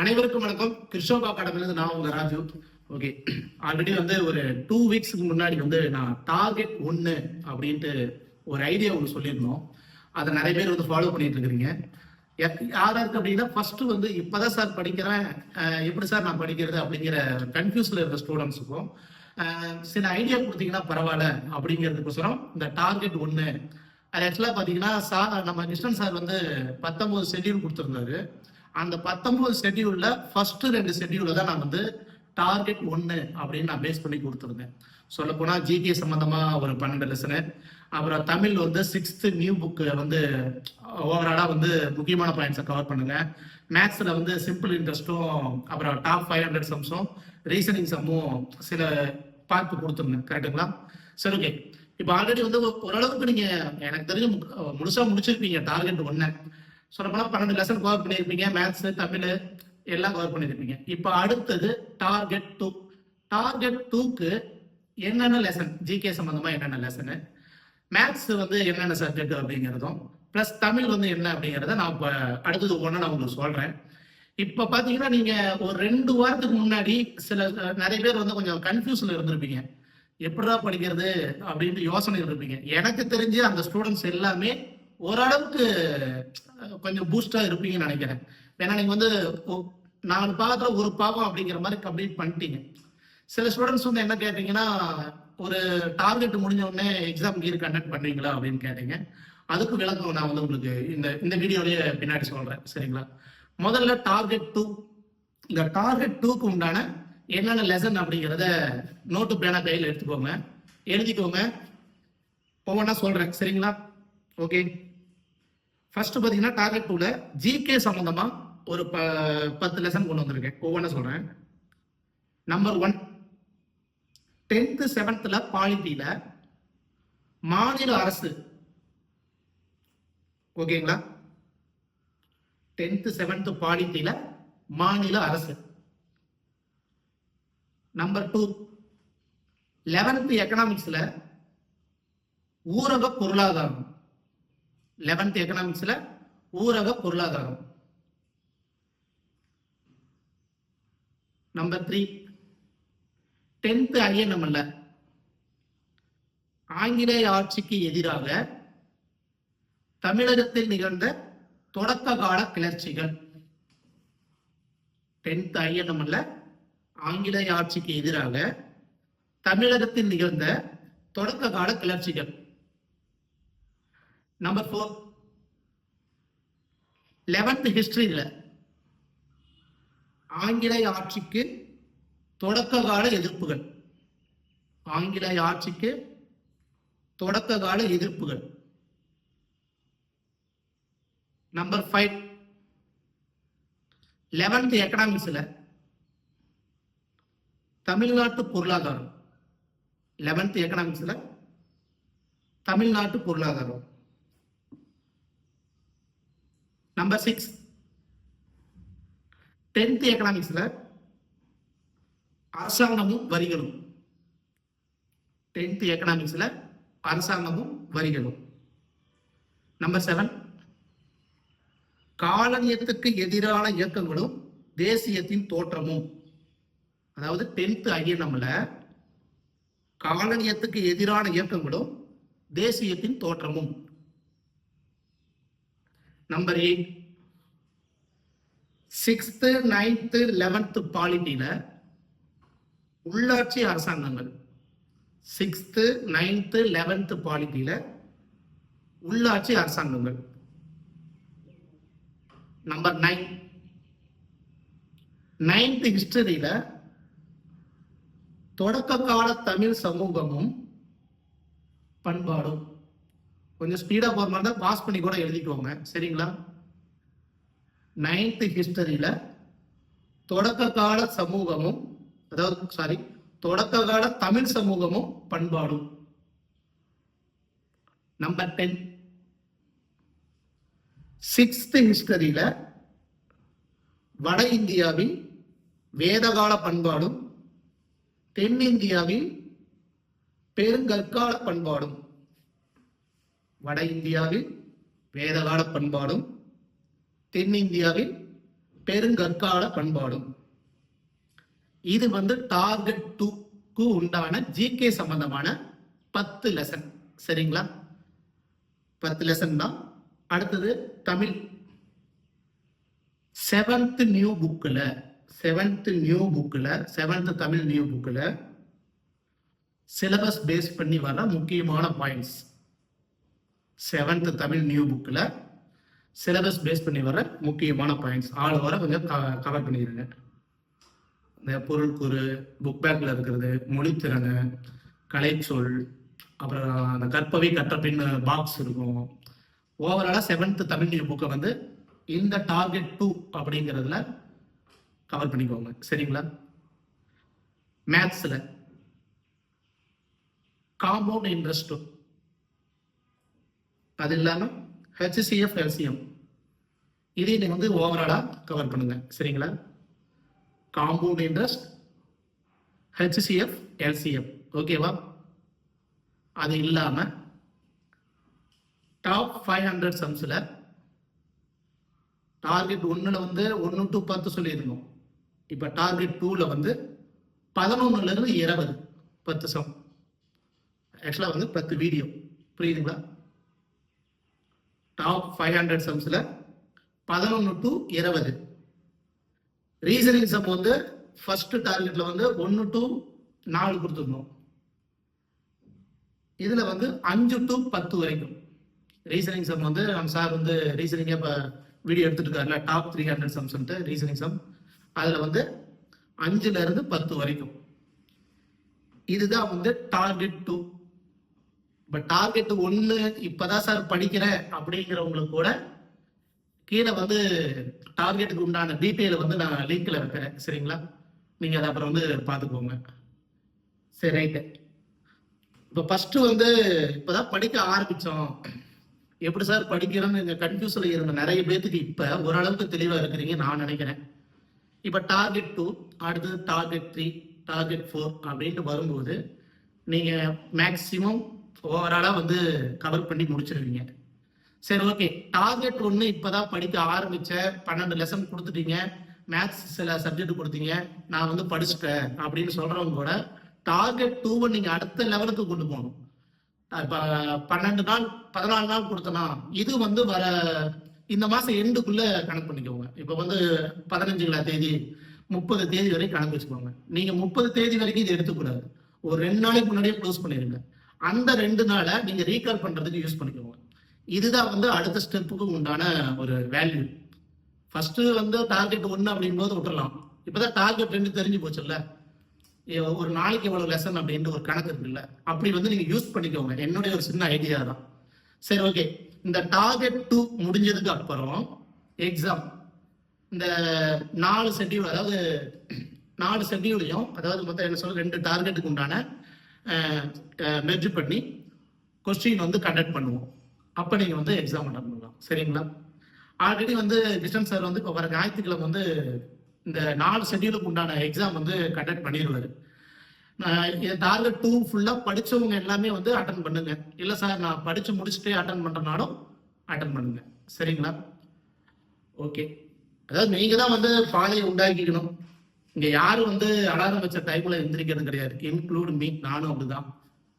அனைவருக்கும் வணக்கம். கிருஷ்ணோபா கடமிலிருந்து நான் உங்க ராஜு. ஓகே ஆல்ரெடி வந்து ஒரு டூ வீக்ஸ்க்கு முன்னாடி வந்து நான் டார்கெட் ஒன்று அப்படின்ட்டு ஒரு ஐடியா ஒன்று சொல்லியிருந்தோம். அதை நிறைய பேர் வந்து ஃபாலோ பண்ணிட்டு இருக்கிறீங்க. யாராக இருக்கு அப்படின்னா ஃபர்ஸ்ட் வந்து இப்பதான் சார் படிக்கிறேன். எப்படி சார் நான் படிக்கிறது அப்படிங்கிற கன்ஃபியூஸ்ல இருக்க ஸ்டூடெண்ட்ஸுக்கும் சில ஐடியா கொடுத்தீங்கன்னா பரவாயில்ல அப்படிங்கிறதுக்கோசரம் இந்த டார்கெட் ஒன்று அது ஆக்சுவலாக பார்த்தீங்கன்னா சார் நம்ம கிருஷ்ணன் சார் வந்து பத்தொன்பது ஷெட்யூல் கொடுத்துருந்தாரு. அந்த பத்தொன்பது ஷெட்யூல்ல ஃபர்ஸ்ட் ரெண்டு ஷெட்யூல தான் நான் வந்து டார்கெட் ஒன்று அப்படின்னு நான் பேஸ் பண்ணி கொடுத்துருந்தேன். சொல்ல போனா ஜிகே சம்பந்தமா ஒரு பன்னெண்டு லெசனு அப்புறம் தமிழ் வந்து சிக்ஸ்த் நியூ புக்கு வந்து ஓவராலா வந்து முக்கியமான பாயிண்ட்ஸை கவர் பண்ணுங்க. மேக்ஸில் வந்து சிம்பிள் இன்ட்ரெஸ்ட்டும் அப்புறம் டாப் ஃபைவ் ஹண்ட்ரட் சம்ஸும் ரீசனிங் சம்மும் சில பார்த்து கொடுத்துருந்தேன். கரெக்டுங்களா சரி ஓகே இப்போ ஆல்ரெடி வந்து ஓரளவுக்கு நீங்க எனக்கு தெரிஞ்சு முழுசாக முழுசா முடிச்சிருப்பீங்க டார்கெட் ஒன்று சொல்லப்போனால் பன்னெண்டு லெசன் கவர் பண்ணியிருப்பீங்க மேத்ஸ் தமிழ் எல்லாம் கவர் பண்ணியிருப்பீங்க இப்போ அடுத்தது டார்கெட் டூ டார்கெட் டூக்கு என்னென்ன லெசன் ஜிகே சம்பந்தமா என்னென்ன லெசனு மேத்ஸ் வந்து என்னென்ன சப்ஜெக்ட் அப்படிங்கிறதும் ப்ளஸ் தமிழ் வந்து என்ன அப்படிங்கிறத நான் இப்போ அடுத்தது ஒன்று நான் உங்களுக்கு சொல்கிறேன் இப்போ பார்த்தீங்கன்னா நீங்கள் ஒரு ரெண்டு வாரத்துக்கு முன்னாடி சில நிறைய பேர் வந்து கொஞ்சம் கன்ஃபியூஸில் இருந்திருப்பீங்க. எப்படிடா படிக்கிறது அப்படின்ட்டு யோசனை இருப்பீங்க எனக்கு தெரிஞ்சு அந்த ஸ்டூடெண்ட்ஸ் எல்லாமே ஓரளவுக்கு கொஞ்சம் பூஸ்டா இருப்பீங்கன்னு நினைக்கிறேன். ஏன்னா நீங்க வந்து நாலு பாகத்துல ஒரு பாகம் அப்படிங்கிற மாதிரி கம்ப்ளீட் பண்ணிட்டீங்க. சில ஸ்டூடெண்ட்ஸ் வந்து என்ன கேட்டீங்கன்னா ஒரு டார்கெட் முடிஞ்ச உடனே எக்ஸாம் கீர் கண்டக்ட் பண்ணுவீங்களா அப்படின்னு கேட்டீங்க. அதுக்கு விளக்கம் நான் வந்து உங்களுக்கு இந்த இந்த வீடியோலயே பின்னாடி சொல்றேன். சரிங்களா? முதல்ல டார்கெட் டூ இந்த டார்கெட் டூக்கு உண்டான என்னென்ன லெசன் அப்படிங்கிறத நோட்டு பேனா கையில் எடுத்துக்கோங்க. எழுதிக்கோங்க. ஒவ்வொன்றா சொல்றேன். சரிங்களா? ஓகே ஃபர்ஸ்ட் பார்த்தீங்கன்னா டார்கெட் டூல ஜிகே சம்பந்தமா ஒரு ப பத்து லெசன் கொண்டு வந்திருக்கேன். ஒவ்வொன்றா சொல்றேன். நம்பர் ஒன் டென்த்து செவன்த்தில் பாலிட்டியில் மாநில அரசு. ஓகேங்களா டென்த்து செவன்த்து பாலிட்டியில் மாநில அரசு. நம்பர் டூ லெவன்த்து எக்கனாமிக்ஸில் ஊரக பொருளாதாரம். லெவன்த் எக்கனாமிக்ஸில் ஊரக பொருளாதாரம். நம்பர் த்ரீ டென்த் ஐஎன்எம்எல்ல ஆங்கிலேய ஆட்சிக்கு எதிராக தமிழகத்தில் நிகழ்ந்த தொடக்க கால கிளர்ச்சிகள். டென்த் ஐஎன்எம்எல்ல ஆங்கிலேய ஆட்சிக்கு எதிராக தமிழகத்தில் நிகழ்ந்த தொடக்க கால கிளர்ச்சிகள். நம்பர் ஃபோர் லெவன்த் ஹிஸ்டரியில் ஆங்கிலேய ஆட்சிக்கு தொடக்க கால எதிர்ப்புகள். ஆங்கிலேய ஆட்சிக்கு தொடக்க கால எதிர்ப்புகள் நம்பர் ஃபைவ் லெவன்த் எக்கனாமிக்ஸில் தமிழ்நாட்டு பொருளாதாரம். லெவன்த் எக்கனாமிக்ஸில் தமிழ்நாட்டு பொருளாதாரம். நம்பர் சிக்ஸ் டென்த் எக்கனாமிக்ஸ்ல அரசாங்கமும் வரிகளும். டென்த் எக்கனாமிக்ஸ்ல அரசாங்கமும் வரிகளும். நம்பர் செவன் காலனியத்துக்கு எதிரான இயக்கங்களும் தேசியத்தின் தோற்றமும். அதாவது டென்த் ஐஎன்எம்ல காலனியத்துக்கு எதிரான இயக்கங்களும் தேசியத்தின் தோற்றமும். Number eight sixth ninth eleventh பாலிட்டியில் உள்ளாட்சி அரசாங்கங்கள். சிக்ஸ்த்து நைன்த்து லெவன்த்து பாலிட்டியில் உள்ளாட்சி அரசாங்கங்கள். நம்பர் நைன் நைன்த் ஹிஸ்டரியில் தொடக்க கால தமிழ் சமூகமும் பண்பாடும். கொஞ்சம் ஸ்பீடா போற மாதிரி தான் பாஸ் பண்ணி கூட எழுதிக்கோங்க. சரிங்களா? நைன்த் ஹிஸ்டரியில தொடக்க கால சமூகமும் அதாவது சாரி தொடக்க கால தமிழ் சமூகமும் பண்பாடும். நம்பர் டென் சிக்ஸ்த் ஹிஸ்டரியில வட இந்தியாவின் வேதகால பண்பாடும் தென்னிந்தியாவின் பெருங்கற்கால பண்பாடும். வட இந்தியாவில் வேதகால பண்பாடும் தென்னிந்தியாவில் பெருங்கற்கால பண்பாடும். இது வந்து டார்கெட் டூக்கு உண்டான ஜிகே சம்பந்தமான பத்து லெசன் சரிங்களா? பத்து லெசன் தான். அடுத்தது தமிழ். செவன்த் நியூ புக்கில் செவன்த் நியூ புக்கில் செவன்த் தமிழ் நியூ புக்கில் சிலபஸ் பேஸ் பண்ணி வர முக்கியமான பாயிண்ட்ஸ் செவன்த் தமிழ் நியூ புக்கில் சிலபஸ் பேஸ் பண்ணி வர முக்கியமான பாயிண்ட்ஸ் ஆள் வர கொஞ்சம் கவர் பண்ணிடுங்க இந்த பொருள் கூறு புக் பேக்கில் இருக்கிறது மொழித்திறன் கலைச்சொல் அப்புறம் அந்த கற்பவி கற்ற பின் பாக்ஸ் இருக்கும். ஓவராலாக செவன்த் தமிழ் நியூ புக்கை வந்து இந்த டார்கெட் டூ அப்படிங்கிறதுல கவர் பண்ணிக்கோங்க. சரிங்களா? மேத்ஸில் காம்பவுண்ட் இன்ட்ரெஸ்ட்டும் அது இல்லாமல் ஹெச்சிஎஃப் எல்சிஎம் இதை நீங்கள் வந்து ஓவராலாக கவர் பண்ணுங்க. சரிங்களா? காம்பவுண்ட் இன்ட்ரெஸ்ட் ஹெச்சிஎஃப் எல்சிஎம் ஓகேவா அது இல்லாமல் டாப் ஃபைவ் ஹண்ட்ரட் சம்ஸில் டார்கெட் ஒன்றில் வந்து ஒன்று டு பத்து சொல்லியிருந்தோம். இப்போ டார்கெட் டூவில் வந்து பதினொன்றுலேருந்து இருபது பத்து சம் ஆக்சுவலாக வந்து பத்து வீடியோ புரியுதுங்களா? டாப் ஃபைவ் ஹண்ட்ரட் சம்ஸில் பதினொன்று டு இருபது. ரீசனிங் சம் வந்து ஃபர்ஸ்ட் டார்கெட்டில் வந்து ஒன்று டு நாலு கொடுத்துருந்தோம் இதில் வந்து அஞ்சு டு பத்து வரைக்கும். ரீசனிங் சம் வந்து நம்ம சார் வந்து ரீசனிங்கே இப்போ வீடியோ எடுத்துட்டு இருக்காருல டாப் த்ரீ ஹண்ட்ரட் சம்ஸ்ன்ட்டு ரீசனிங் சம் அதில் வந்து அஞ்சுலேருந்து பத்து வரைக்கும். இதுதான் வந்து டார்கெட் டூ இப்போ டார்கெட் ஒன்று இப்போதான் சார் படிக்கிறேன் அப்படிங்கிறவங்களுக்கு கூட கீழே வந்து டார்கெட்டுக்கு உண்டான டீட்டெயில் வந்து நான் லிங்க்ல வைக்கிறேன். சரிங்களா? நீங்கள் அதை அப்புறம் வந்து பார்த்துக்கோங்க. சரி ரைட்டு இப்போ ஃபர்ஸ்ட் வந்து இப்போதான் படிக்க ஆரம்பித்தோம் எப்படி சார் படிக்கிறோன்னு இந்த கன்ஃபியூஸில் இருந்த நிறைய பேர்த்துக்கு இப்போ ஓரளவுக்கு தெளிவாக இருக்கிறீங்க நான் நினைக்கிறேன். இப்போ டார்கெட் டூ அடுத்தது டார்கெட் த்ரீ டார்கெட் ஃபோர் அப்படின்ட்டு வரும்போது நீங்கள் மேக்ஸிமம் ஓவராலாக வந்து கவர் பண்ணி முடிச்சிருவீங்க. சரி ஓகே டார்கெட் ஒன்று இப்போதான் படிக்க ஆரம்பிச்ச பன்னெண்டு லெசன் கொடுத்துட்டீங்க. மேத்ஸ் சில சப்ஜெக்ட் கொடுத்தீங்க. நான் வந்து படிச்சுட்டேன் அப்படின்னு சொல்றவங்க கூட டார்கெட் டூவை நீங்க அடுத்த லெவலுக்கு கொண்டு போகணும். இப்போ பன்னெண்டு நாள் பதினாலு நாள் கொடுத்தனா இது வந்து வர இந்த மாசம் எண்டுக்குள்ள கணக்கு பண்ணிக்கோங்க. இப்போ வந்து பதினஞ்சுங்களா தேதி முப்பது தேதி வரைக்கும் கணக்கு வச்சுக்கோங்க. நீங்க முப்பது தேதி வரைக்கும் இது எடுத்துக்கூடாது. ஒரு ரெண்டு நாளைக்கு முன்னாடியே க்ளோஸ் பண்ணிடுங்க அந்த ரெண்டு நாளை நீங்க ரீகால் பண்றதுக்கு யூஸ் பண்ணிக்கோங்க. இதுதான் வந்து அடுத்த ஸ்டெப்புக்கு உண்டான ஒரு வேல்யூ ஃபர்ஸ்ட் வந்து டார்கெட் ஒன்று அப்படின் போது விட்டுறலாம். இப்போதான் டார்கெட் ரெண்டு தெரிஞ்சு போச்சுல்ல. ஏ- ஒரு நாளைக்கு எவ்வளவு லெசன் அப்படின்ட்டு ஒரு கணக்கு இருக்குல்ல. அப்படி வந்து நீங்க யூஸ் பண்ணிக்கோங்க. என்னுடைய ஒரு சின்ன ஐடியா தான். சரி ஓகே இந்த டார்கெட் டூ முடிஞ்சதுக்கு அப்புறம் எக்ஸாம் இந்த நாலு ஷெட்யூல் அதாவது நாலு ஷெட்யூலையும் அதாவது மொத்தம் என்ன சொல்ல ரெண்டு டார்கெட்டுக்கு உண்டான மெர்ஜ் பண்ணி கொஸ்டின் வந்து கண்டக்ட் பண்ணுவோம். அப்போ நீங்கள் வந்து எக்ஸாம் அட்டன் பண்ணலாம். சரிங்களா? ஆல்ரெடி வந்து கிருஷ்ணன் சார் வந்து இப்போ வர ஞாயிற்றுக்கிழமை வந்து இந்த நாலு ஷெட்யூலுக்கு உண்டான எக்ஸாம் வந்து கண்டக்ட் பண்ணிடுவாரு டார்கெட் டூ ஃபுல்லாக படித்தவங்க எல்லாமே வந்து அட்டன் பண்ணுங்க. இல்லை சார் நான் படித்து முடிச்சுட்டே அட்டன் பண்ணுறனாலும் அட்டன் பண்ணுங்க. சரிங்களா? ஓகே அதாவது நீங்கள் தான் வந்து பாலையை உண்டாக்கிக்கணும். இங்க யாரும் வந்து அலாரம் வச்ச டைம்ல எந்திரிக்கிறது கிடையாது. இன்க்ளூட் மீ நானும் அப்படிதான்.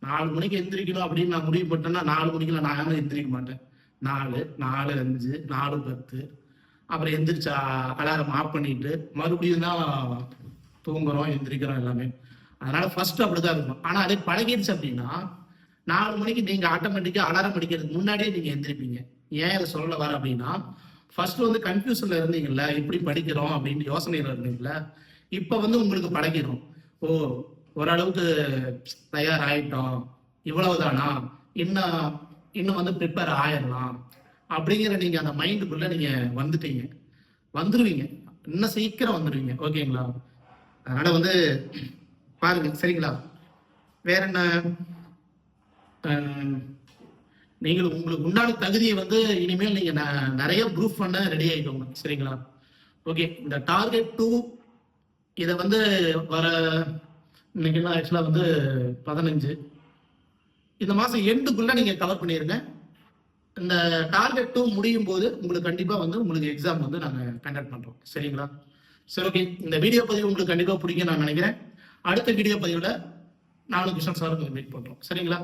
நாலு மணிக்கு எந்திரிக்கணும் அப்படின்னு நான் முடிவு பண்ணிட்டேன்னா நாலு மணிக்கு நான் யாரும் எந்திரிக்க மாட்டேன். நாலு நாலு அஞ்சு நாலு பத்து. அப்புறம் எந்திரிச்சா அலாரம் ஆஃப் பண்ணிட்டு மறுபடியும் தான் தூங்குறோம் எந்திரிக்கிறோம் எல்லாமே. அதனால ஃபர்ஸ்ட் அப்படிதான் இருக்கும் ஆனா அதே பழகிடுச்சு அப்படின்னா நாலு மணிக்கு நீங்க ஆட்டோமேட்டிக்கா அலாரம் அடிக்கிறதுக்கு முன்னாடியே நீங்க எந்திரிப்பீங்க. ஏன் அதை சொல்ல வர அப்படின்னா ஃபர்ஸ்ட் வந்து கன்ஃபியூஷன்ல இருந்தீங்கல்ல எப்படி படிக்கிறோம் அப்படின்னு யோசனையில இருந்தீங்கல்ல இப்ப வந்து உங்களுக்கு பழகிடும் ஓ ஓரளவுக்கு தயார் ஆயிட்டோம் இவ்வளவுதானா? இன்னும் இன்னும் வந்து ப்ரிப்பேர் ஆயிடலாம் அப்படிங்கிற நீங்க அந்த மைண்டுக்குள்ள நீங்க வந்துட்டீங்க. வந்துருவீங்க. இன்னும் சீக்கிரம் வந்துடுவீங்க ஓகேங்களா? அதனால வந்து பாருங்க சரிங்களா? வேற என்ன? நீங்கள் உங்களுக்கு உண்டான தகுதியை வந்து இனிமேல் நீங்க ந- நிறைய ப்ரூஃப் பண்ண ரெடி ஆயிக்கோங்க. சரிங்களா? ஓகே இந்த டார்கெட் டூ இதை வந்து வர இன்னைக்கெல்லாம் ஆக்சுவலாக வந்து பதினஞ்சு. இந்த மாதம் எண்டுக்குள்ளே நீங்கள் கவர் பண்ணிடுங்க இந்த டார்கெட் டூ முடியும் போது உங்களுக்கு கண்டிப்பாக வந்து உங்களுக்கு எக்ஸாம் வந்து நாங்கள் கண்டக்ட் பண்ணுறோம் சரிங்களா? சரி ஓகே இந்த வீடியோ பதிவு உங்களுக்கு கண்டிப்பாக பிடிக்கும் நான் நினைக்கிறேன். அடுத்த வீடியோ பதிவில் நானும் கிருஷ்ணன் சார் மீட் பண்ணுறோம் சரிங்களா?